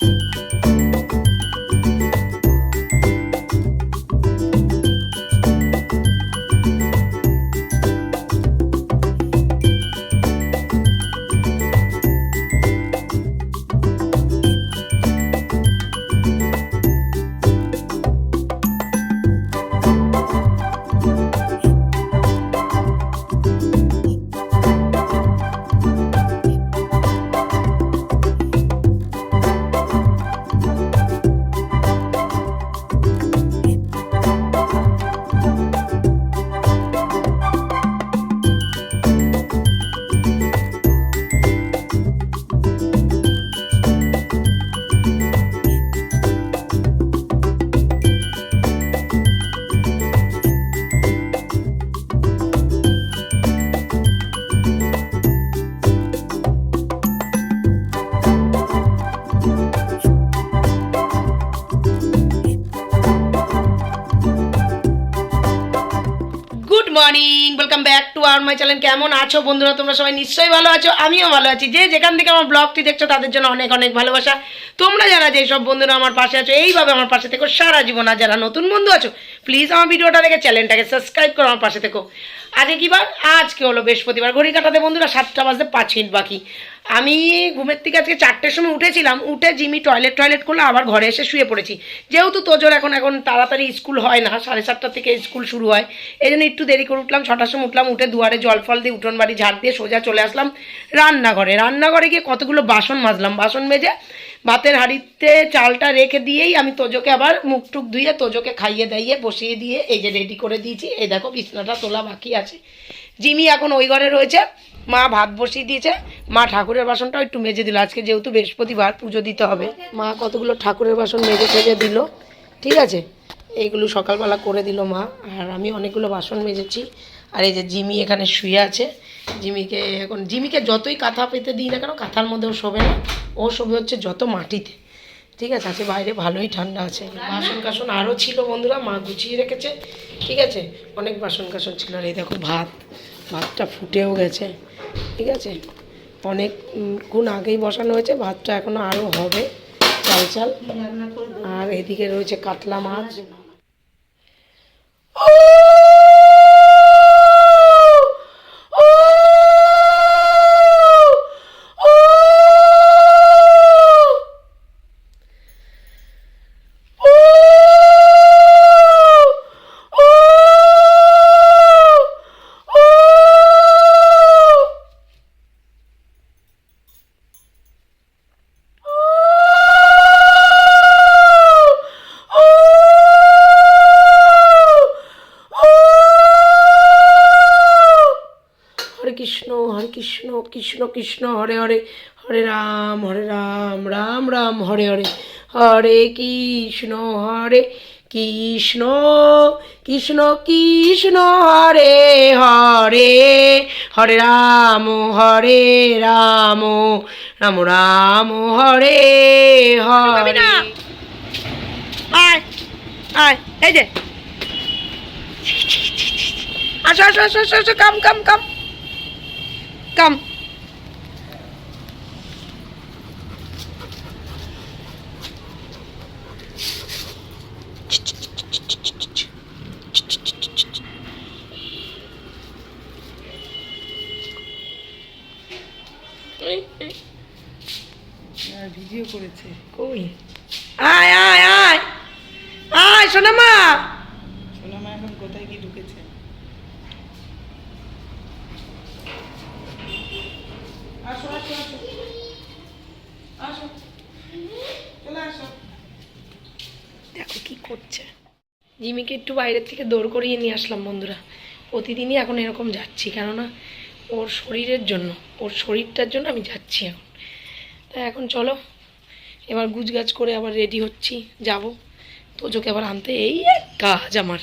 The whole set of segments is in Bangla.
গুড মাই চ্যানেল, কেমন আছো বন্ধুরা? তোমরা সবাই নিশ্চয়ই ভালো আছো, আমিও ভালো আছি। যে যেখান থেকে আমার ব্লগটি দেখছ, তাদের জন্য অনেক অনেক ভালোবাসা। তোমরা যারা যেসব বন্ধুরা আমার পাশে আছো, এইভাবে আমার পাশে থেকো সারা জীবন। আর যারা নতুন বন্ধু আছো প্লিজ আমার ভিডিওটা দেখে চ্যানেলটাকে সাবস্ক্রাইব করো আমার পাশে থেকো। আজকে কি বার? আজকে হলো বৃহস্পতিবার। ঘড়ি কাটাতে বন্ধুরা সাতটা বাজতে পাঁচ মিনিট বাকি। আমি ঘুমের থেকে আজকে চারটের সময় উঠেছিলাম, উঠে জিমি টয়লেট টয়লেট করল, আবার ঘরে এসে শুয়ে পড়েছি। যেহেতু তোজোর এখন এখন তাড়াতাড়ি স্কুল হয় না, সাড়ে সাতটার থেকে স্কুল শুরু হয় এই জন্য একটু দেরি করে উঠলাম, ছটার সময় উঠলাম, উঠে দুয়ারে জল ফল দিয়ে উঠোন বাড়ি ঝাড় দিয়ে সোজা চলে আসলাম রান্নাঘরে। রান্নাঘরে গিয়ে কতগুলো বাসন মাজলাম, বাসন মেজে ভাতের হাঁড়িতে চালটা রেখে দিয়েই আমি তোজোকে আবার মুখ টুক ধুয়ে তোজোকে খাইয়ে দাইয়ে বসিয়ে দিয়ে এই যে রেডি করে দিয়েছি। এই দেখো বিছনাটা তোলা বাকি আছে। জিমি এখন ওই ঘরে রয়েছে। মা ভাত বসিয়ে দিয়েছে। মা ঠাকুরের বাসনটাও একটু মেজে দিল। আজকে যেহেতু বৃহস্পতিবার পুজো দিতে হবে। মা কতগুলো ঠাকুরের বাসন মেজে টেজে দিল। ঠিক আছে? এইগুলো সকালবেলা করে দিল মা। আর আমি অনেকগুলো বাসন মেজেছি। আর এই যে জিমি এখানে শুয়ে আছে। জিমিকে এখন জিমিকে যতই কাঁথা পেতে দিই না কেন, কাঁথার মধ্যেও শোবে না। ও শোবে হচ্ছে যত মাটিতে। ঠিক আছে? আছে বাইরে ভালোই ঠান্ডা আছে। বাসন কাসন আরও ছিল বন্ধুরা। মা গুছিয়ে রেখেছে। ঠিক আছে? অনেক বাসন কাসন ছিল। আর এই দেখো ভাত। ভাতটা ফুটেও গেছে। ঠিক আছে? অনেক গুণ আগেই বসানো হয়েছে, ভাতটা এখনও আরও হবে। চাল চাল। আর এদিকে রয়েছে কাতলা মাছ। কৃষ্ণ, হরে কৃষ্ণ কৃষ্ণ কৃষ্ণ, হরে হরে হরে রাম হরে রাম রাম রাম, হরে হরে হরে কৃষ্ণ হরে কৃষ্ণ কৃষ্ণ কৃষ্ণ, হরে হরে হরে রাম হরে রাম রাম রাম, হরে হরে। আয় আয়, এই যে। আসো আসো আসো আসো, কাম কাম কাম। কাম ভিডিও করেছে। কই? আয় আয় আয়। আয় শোনা মা সোনামা এখন কোথায় কি ঢুকেছে আসো আসো আসো আসো চলে আসো দেখো কি করছে। জিমিকে একটু বাইরের থেকে দৌড় করিয়ে নিয়ে আসলাম বন্ধুরা। প্রতিদিনই এখন এরকম যাচ্ছি, কেননা ওর শরীরের জন্য, ওর শরীরটার জন্য আমি যাচ্ছি এখন। তা এখন চলো, এবার গুজগাছ করে আবার রেডি হচ্ছি, যাব। তোজোকে আবার আনতে, এই এক কাজ আমার,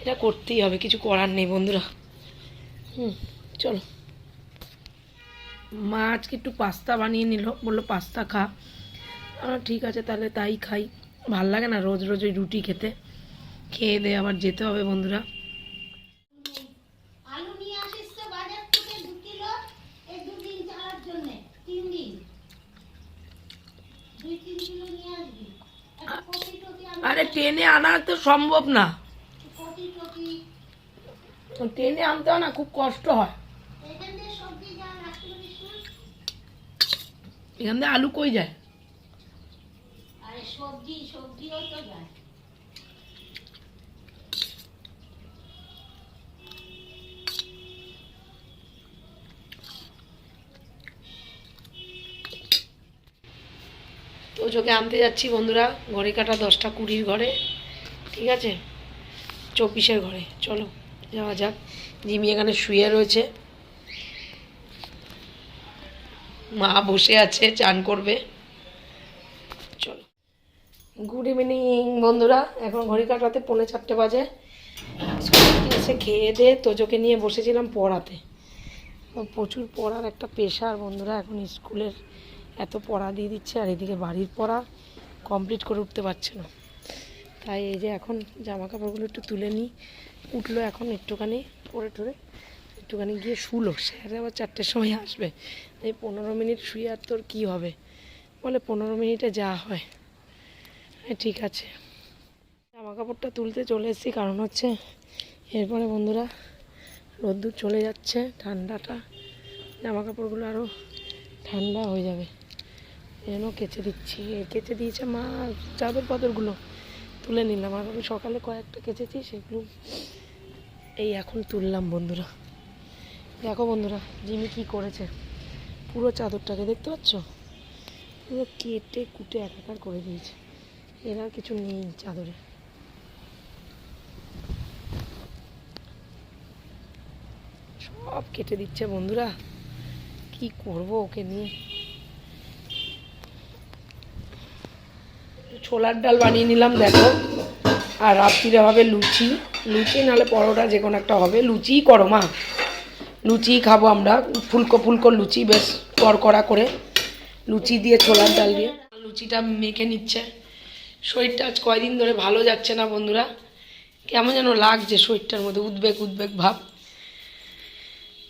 এটা করতেই হবে, কিছু করার নেই বন্ধুরা। হুম, চলো। মা আজকে একটু পাস্তা বানিয়ে নিল, বলল, পাস্তা খা। ঠিক আছে, তাহলে তাই খাই। ভালো লাগে না রোজ রোজ ওই রুটি খেতে। খেয়ে দিয়ে আবার যেতে হবে বন্ধুরা। আরে ট্রেনে আনা তো সম্ভব না। ট্রেনে আনতে হয় না খুব কষ্ট হয়। এখান থেকে আলু কই যায়? সবজি, সবজিও তো যায়। চোখে আনতে যাচ্ছি বন্ধুরা, ঘড়ি কাটা দশটা কুড়ির ঘরে, ঠিক আছে? চব্বিশের ঘরে, চলো, যাওয়া যাক। জিমি এখানে শুয়ে রয়েছে। মা বসে আছে, চান করবে। চলো। গুড ইভিনিং বন্ধুরা। এখন ঘড়ি কাটাতে পৌনে চারটে বাজে। এসে খেয়ে দিয়ে তোজোকে নিয়ে বসেছিলাম পড়াতে। প্রচুর পড়ার একটা পেশার বন্ধুরা, এখন স্কুলের এত পড়া দিয়ে দিচ্ছে, আর এদিকে বাড়ির পড়া কমপ্লিট করে উঠতে পারছে না। তাই এই যে এখন জামা কাপড়গুলো একটু তুলে নিই। উঠল এখন একটুখানি, পরে টরে একটুখানি গিয়ে শুলো। স্যার আবার চারটের সময় আসবে। এই পনেরো মিনিট শুয়ে আর তোর কী হবে? বলে পনেরো মিনিটে যা হয় হ্যাঁ। ঠিক আছে। জামা কাপড়টা তুলতে চলে এসেছি, কারণ হচ্ছে এরপরে বন্ধুরা রোদ্দুর চলে যাচ্ছে, ঠান্ডাটা জামা কাপড়গুলো আরও ঠান্ডা হয়ে যাবে। যেন কেচে দিচ্ছি। কেচে দিয়েছে মা, চাদর পাদরগুলো তুলে নিলাম। আর আমি সকালে কয়েকটা কেচেছি, সেগুলো এই এখন তুললাম বন্ধুরা। দেখো বন্ধুরা, জিমি কি করেছে। পুরো চাদরটাকে দেখতে পাচ্ছ? পুরো কেটে কুটে একাকার করে দিয়েছে। এর আর কিছু নেই চাদরে। সব কেটে দিচ্ছে বন্ধুরা। কি করব ওকে নিয়ে? ছোলার ডাল বানিয়ে নিলাম, দেখো। আর রাত্রিরে হবে লুচি। লুচি নাহলে পরোটা যে কোনো একটা হবে। লুচিই করো মা। লুচি খাব আমরা। ফুলকো ফুলকো লুচি বেশ কড়কড়া করে। লুচি দিয়ে ছোলার ডাল দিয়ে। লুচিটা মেখে নিচ্ছে। শরীরটা আজ কয়দিন ধরে ভালো যাচ্ছে না বন্ধুরা? কেমন যেন লাগছে শরীরটার মধ্যে উদ্বেগ উদ্বেগ ভাব।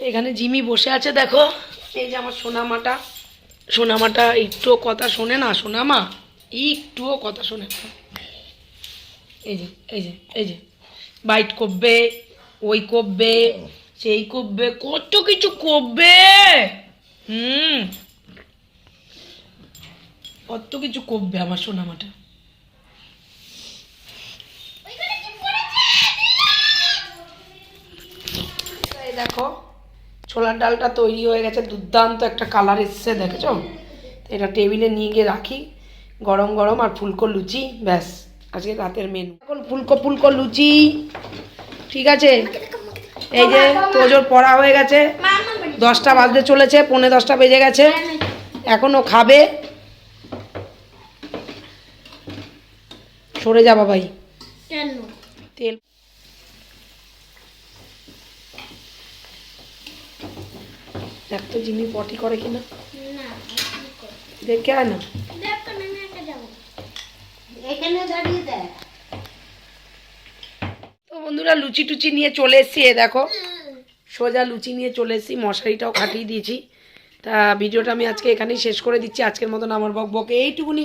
এখানে জিমি বসে আছে, দেখো। এই যে আমার সোনামাটা। সোনামাটা একটুও কথা শোনে না, সোনামা? একটুও কথা শোনে না। এই যে এই যে এই যে। বাইট করবে, ওই করবে, সেই করবে, কত কিছু করবে? হুম। কত কিছু করবে আমার সোনামাটা এই দেখো ছোলার ডালটা তৈরি হয়ে গেছে দুর্দান্ত একটা কালার এসছে দেখেছ? এটা টেবিলে নিয়ে গিয়ে রাখি গরম গরম আর ফুলকো লুচি ব্যাস। আজকে রাতের মেনু এখন ফুলকো ফুলকো লুচি ঠিক আছে? এই যে তোজোর পড়া হয়ে গেছে দশটা বাজতে চলেছে পৌনে দশটা বেজে গেছে এখনও খাবে। সরে যাবা ভাই তেল দেখ তো জিমি পটি করে কিনা? না দেখে আয় না তো বন্ধুরা লুচি টুচি নিয়ে চলে এসছি এ দেখো। সোজা লুচি নিয়ে চলে এসছি মশারিটাও খাটিয়ে দিয়েছি। তা ভিডিওটা আমি আজকে এখানেই শেষ করে দিচ্ছি। আজকের মতন আমার বক বকে এইটুকুনি।